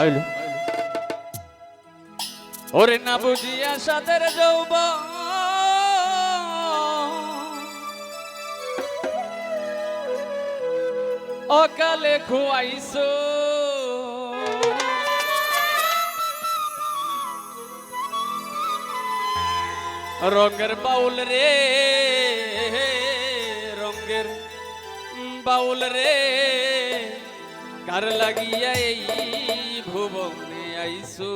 আইল। ওরে না বুঝিয়া সাদের যৌব অকালে খুয়াইছো। রঙের বাউল রে, রঙের বাউল রে, কার লাগিয়া এই আইসো।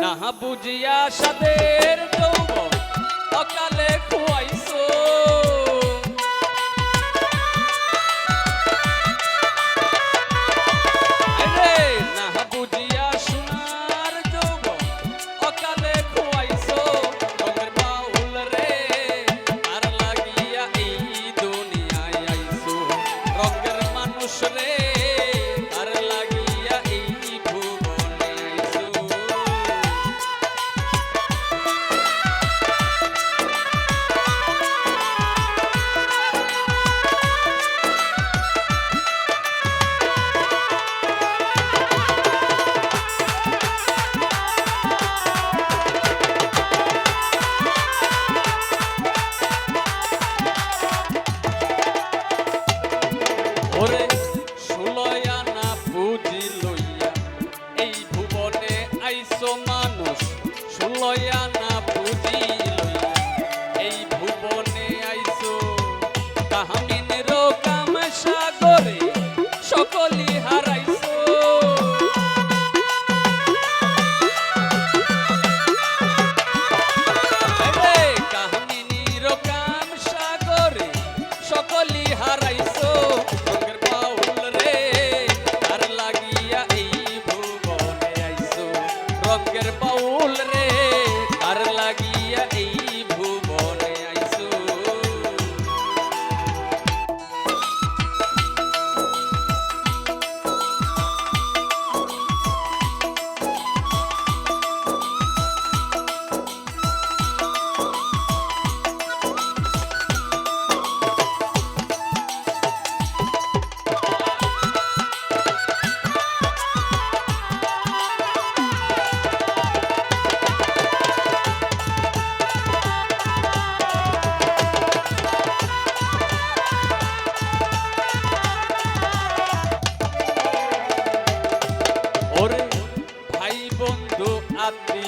না বুঝিয়া সাদের তো Jerusalem. সাগরে সকলে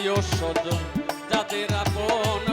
আত্মীয় স্বজন যাদের আপন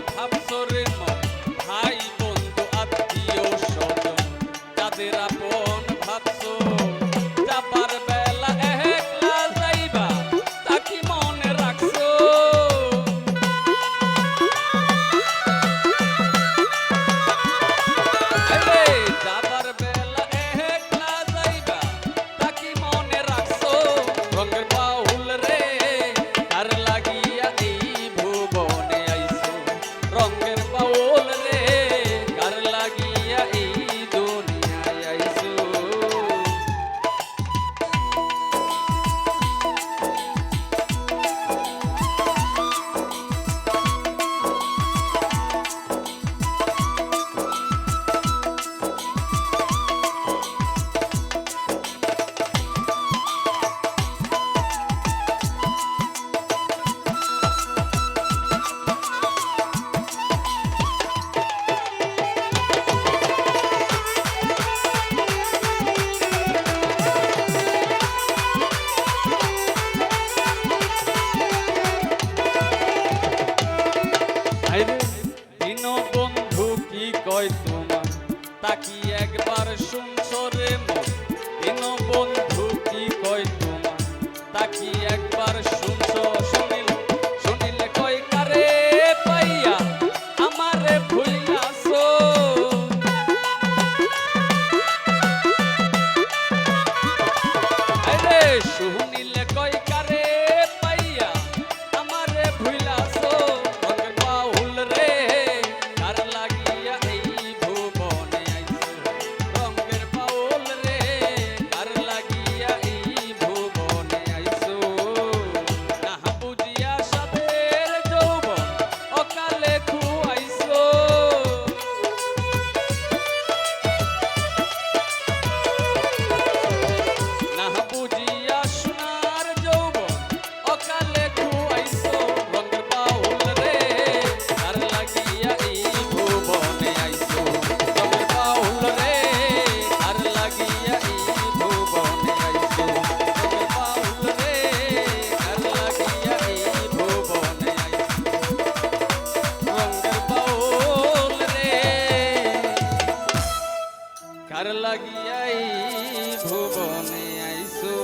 তাকি একবার শুনছরে মন? বন্ধু কি কয় তোমার? তাকি একবার শুন কার লাগিয়াই ভুবনে আইসো?